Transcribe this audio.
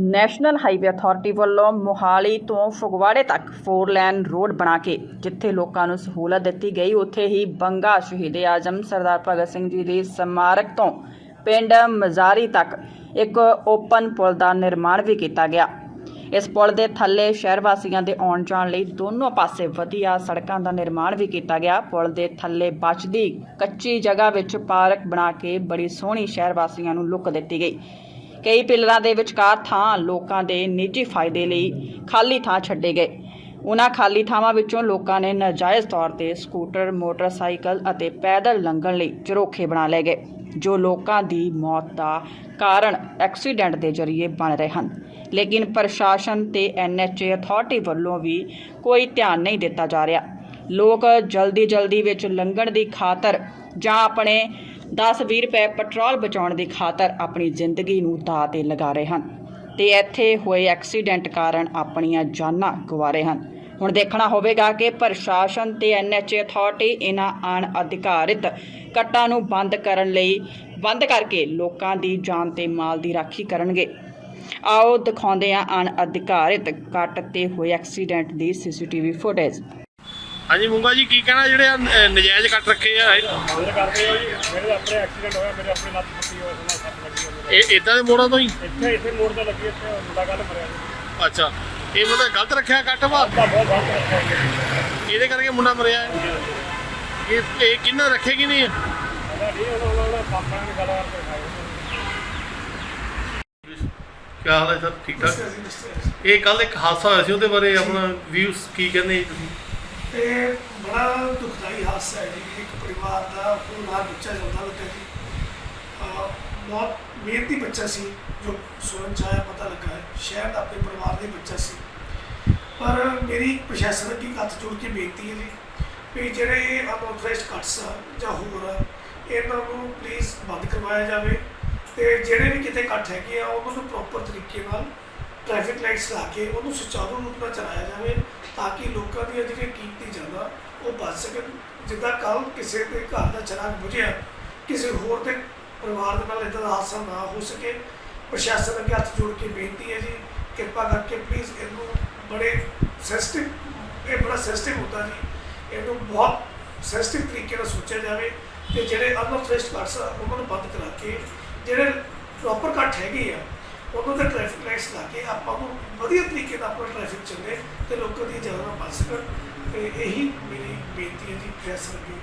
National highway authority ਵੱਲੋਂ ਮੋਹਾਲੀ ਤੋਂ ਫਗਵਾੜੇ ਤੱਕ 4 ਲੈਨ ਰੋਡ ਬਣਾ ਕੇ ਜਿੱਥੇ ਲੋਕਾਂ ਨੂੰ ਸਹੂਲਤ ਦਿੱਤੀ ਗਈ, ਉੱਥੇ ਹੀ ਬੰਗਾ ਸ਼ਹੀਦੇ ਆਜ਼ਮ ਸਰਦਾਰ ਭਗਤ ਸਿੰਘ ਜੀ ਦੀ ਸਮਾਰਕ ਤੋਂ ਪਿੰਡ ਮਜ਼ਾਰੀ ਤੱਕ ਇੱਕ ਓਪਨ ਪੁਲ ਦਾ ਨਿਰਮਾਣ ਵੀ ਕੀਤਾ ਗਿਆ। ਇਸ ਪੁਲ ਦੇ ਥੱਲੇ ਸ਼ਹਿਰ ਵਾਸੀਆਂ ਦੇ ਆਉਣ ਜਾਣ ਲਈ ਦੋਨੋਂ ਪਾਸੇ ਵਧੀਆ ਸੜਕਾਂ ਦਾ ਨਿਰਮਾਣ ਵੀ ਕੀਤਾ ਗਿਆ। ਪੁਲ ਦੇ ਥੱਲੇ ਬਚਦੀ ਕੱਚੀ ਜਗ੍ਹਾ ਵਿੱਚ ਪਾਰਕ ਬਣਾ ਕੇ ਬੜੀ ਸੋਹਣੀ ਸ਼ਹਿਰ ਵਾਸੀਆਂ ਨੂੰ ਲੁੱਕ ਦਿੱਤੀ ਗਈ। ਕਈ ਪਿਲਰਾਂ ਦੇ ਵਿਚਕਾਰ ਥਾਂ ਲੋਕਾਂ ਦੇ ਨਿੱਜੀ ਫਾਇਦੇ ਲਈ ਖਾਲੀ ਥਾਂ ਛੱਡੇ ਗਏ। ਉਹਨਾਂ ਖਾਲੀ ਥਾਵਾਂ ਵਿੱਚੋਂ ਲੋਕਾਂ ਨੇ ਨਾਜਾਇਜ਼ ਤੌਰ ਤੇ ਸਕੂਟਰ, ਮੋਟਰਸਾਈਕਲ ਅਤੇ ਪੈਦਲ ਲੰਘਣ ਲਈ ਝਰੋਖੇ ਬਣਾ ਲਏ ਗਏ, ਜੋ ਲੋਕਾਂ ਦੀ ਮੌਤ ਦਾ ਕਾਰਨ ਐਕਸੀਡੈਂਟ ਦੇ ਜ਼ਰੀਏ ਬਣ ਰਹੇ ਹਨ। ਲੇਕਿਨ ਪ੍ਰਸ਼ਾਸਨ ਤੇ ਐਨਐਚਏ ਅਥਾਰਟੀ ਵੱਲੋਂ ਵੀ ਕੋਈ ਧਿਆਨ ਨਹੀਂ ਦਿੱਤਾ ਜਾ ਰਿਹਾ। ਲੋਕ ਜਲਦੀ ਜਲਦੀ ਵਿੱਚ ਲੰਘਣ ਦੀ ਖਾਤਰ ਜਾਂ ਆਪਣੇ 10-20 ਰੁਪਏ ਪੈਟਰੋਲ ਬਚਾਉਣ ਦੀ ਖਾਤਰ ਆਪਣੀ ਜ਼ਿੰਦਗੀ ਨੂੰ ਦਾਅ ਤੇ ਲਗਾ ਰਹੇ ਹਨ। ਤੇ ਇੱਥੇ ਹੋਏ ਐਕਸੀਡੈਂਟ ਕਾਰਨ ਆਪਣੀਆਂ ਜਾਨਾਂ ਗਵਾ ਰਹੇ ਹਨ। ਹੁਣ ਦੇਖਣਾ ਹੋਵੇਗਾ ਕਿ ਪ੍ਰਸ਼ਾਸਨ ਤੇ ਐਨਐਚਏ ਅਥਾਰਟੀ ਇਹਨਾਂ ਅਣਅਧਿਕਾਰਿਤ ਕੱਟਾਂ ਨੂੰ ਬੰਦ ਕਰਨ ਲਈ ਬੰਦ ਕਰਕੇ ਲੋਕਾਂ ਦੀ ਜਾਨ ਤੇ ਮਾਲ ਦੀ ਰਾਖੀ ਕਰਨਗੇ। ਆਓ ਦਿਖਾਉਂਦੇ ਹਾਂ ਅਣਅਧਿਕਾਰਿਤ ਕੱਟ ਤੇ ਹੋਏ ਐਕਸੀਡੈਂਟ ਦੀ ਸੀਸੀਟੀਵੀ ਫੁਟੇਜ। ਹਾਂਜੀ ਮੂੰਗਾ ਜੀ ਕੀ ਕਹਿਣਾ ਜਿਹੜੇ ਨ- ਨਜਾਇਜ਼ ਕੱਟ ਰੱਖੇ ਆ? ਇਹ- ਮੇਰੇ ਕਰਦੇ ਹੋ ਜੀ ਮੇਰੇ ਆਪਣੇ ਐਕਸੀਡੈਂਟ ਹੋਇਆ ਮੇਰੇ ਆਪਣੇ ਲੱਤ ਟੁੱਟੀ ਹੋਈ ਸੀ ਸੱਟ ਲੱਗੀ ਹੋਈ। ਇਹ ਇਦਾਂ ਦੇ ਮੋੜਾਂ ਤੋਂ ਹੀ? ਇੱਥੇ ਇੱਥੇ ਮੋੜ ਤੇ ਲੱਗੀ ਇੱਥੇ ਮੁੰਡਾ ਕੱਲ ਮਰਿਆ ਜੀ। ਅੱਛਾ ਇਹ ਮਤਲਬ ਗਲਤ ਰੱਖਿਆ ਕੱਟ ਵਾ? ਤਾਂ ਬਹੁਤ ਗਲਤ ਰੱਖਿਆ ਜੀ। ਇਹਦੇ ਕਰਕੇ ਮੁੰਡਾ ਮਰਿਆ ਹੈ? ਇਹ ਇਹ ਕਿੰਨਾ ਰੱਖੇ ਕਿ ਨਹੀਂ? ਕਹਿੰਦਾ ਨਹੀਂ ਉਹਨਾਂ ਉਹਨਾਂ ਉਹਨਾਂ ਪਾਪਾ ਨੇ ਗੱਲ ਕਰਕੇ ਖਾਈ ਕੀ ਹਾਲ ਹੈ ਸਰ? ਠੀਕ ਠਾਕ? ਇਹ ਕੱਲ ਇੱਕ ਹਾਦਸਾ ਹੋਇਆ ਸੀ ਉਹਦੇ ਬਾਰੇ ਆਪਣਾ ਵਿਊਜ਼ ਕੀ ਕਹਿੰਦੇ ਜੀ ਤੁਸੀਂ? ਇਹ ਬੜਾ ਦੁਖਦਾਈ ਹਾਦਸਾ ਹੈ ਜੀ। ਇੱਕ ਪਰਿਵਾਰ ਦਾ ਹੋਣਹਾਰ ਬੱਚਾ ਜਾਂਦਾ ਲੱਗਾ ਜੀ। ਅਹ ਬਹੁਤ ਮਿਹਨਤੀ ਬੱਚਾ ਸੀ, ਜੋ ਸੁਣਨ ਚ ਆਇਆ, ਪਤਾ ਲੱਗਾ ਹੈ। ਸ਼ਾਇਦ ਆਪਣੇ ਪਰਿਵਾਰ ਦੇ ਬੱਚਾ ਸੀ। ਪਰ ਮੇਰੀ ਪ੍ਰਸ਼ਾਸਨ ਅੱਗੇ ਹੱਥ ਜੋੜ ਕੇ ਬੇਨਤੀ ਹੈ ਜੀ ਵੀ ਜਿਹੜੇ ਅਨਆਥੋਰਾਈਜ਼ਡ ਕੱਟਸ ਆ ਜਾਂ ਹੋਰ ਆ, ਇਹਨਾਂ ਨੂੰ ਪਲੀਜ਼ ਬੰਦ ਕਰਵਾਇਆ ਜਾਵੇ ਤੇ ਜਿਹੜੇ ਵੀ ਕਿਤੇ ਕੱਟ ਹੈਗੇ ਆ, ਉਹਨਾਂ ਨੂੰ ਪ੍ਰੋਪਰ ਤਰੀਕੇ ਨਾਲ ਟ੍ਰੈਫਿਕ ਲਾਈਟਸ ਲਾ ਕੇ ਉਹਨੂੰ ਸੁਚਾਰੂ ਰੂਪ ਨਾਲ ਚਲਾਇਆ ਜਾਵੇ ਤਾਂ ਕਿ ਲੋਕਾਂ ਦੀਆਂ ਜਿਹੜੀਆਂ ਕੀਮਤੀ ਜਾਨਾਂ ਉਹ ਬਚ ਸਕਣ। ਜਿੱਦਾਂ ਕੱਲ ਕਿਸੇ ਦੇ ਘਰ ਦਾ ਚਿਰਾਗ ਬੁਝਿਆ, ਕਿਸੇ ਹੋਰ ਦੇ ਪਰਿਵਾਰ ਦੇ ਨਾਲ ਇਦਾਂ ਦਾ ਹਾਦਸਾ ਨਾ ਹੋ ਸਕੇ। ਪ੍ਰਸ਼ਾਸਨ ਅੱਗੇ ਹੱਥ ਜੋੜ ਕੇ ਬੇਨਤੀ ਹੈ ਜੀ, ਕਿਰਪਾ ਕਰਕੇ ਪਲੀਜ਼ ਇਹਨੂੰ ਬੜੇ ਸੈਂਸਿਟਿਵ ਇਹ ਬੜਾ ਸੈਂਸਿਟਿਵ ਹੁੰਦਾ ਜੀ। ਇਹਨੂੰ ਬਹੁਤ ਸੈਂਸਿਟਿਵ ਤਰੀਕੇ ਨਾਲ ਸੋਚਿਆ ਜਾਵੇ ਤੇ ਜਿਹੜੇ ਅਨਆਥੋਰਾਈਜ਼ਡ ਕਾਰਸ ਆ, ਉਹਨਾਂ ਨੂੰ ਬੰਦ ਕਰਾ ਕੇ ਜਿਹੜੇ ਪ੍ਰੋਪਰ ਕੱਟ ਹੈਗੇ ਆ ਉਹਨਾਂ ਦੇ ਟ੍ਰੈਫਿਕ ਲਾਈਟਸ ਲਾ ਕੇ ਆਪਾਂ ਨੂੰ ਵਧੀਆ ਤਰੀਕੇ ਨਾਲ ਆਪਣਾ ਟ੍ਰੈਫਿਕ ਚੱਲੇ ਤੇ ਲੋਕਾਂ ਦੀਆਂ ਜਾਨਾਂ ਬਚ ਸਕਣ। ਤੇ ਇਹੀ ਮੇਰੀ ਬੇਨਤੀ ਹੈ ਜੀ ਪ੍ਰਸ਼ਾਸਨ ਅੱਗੇ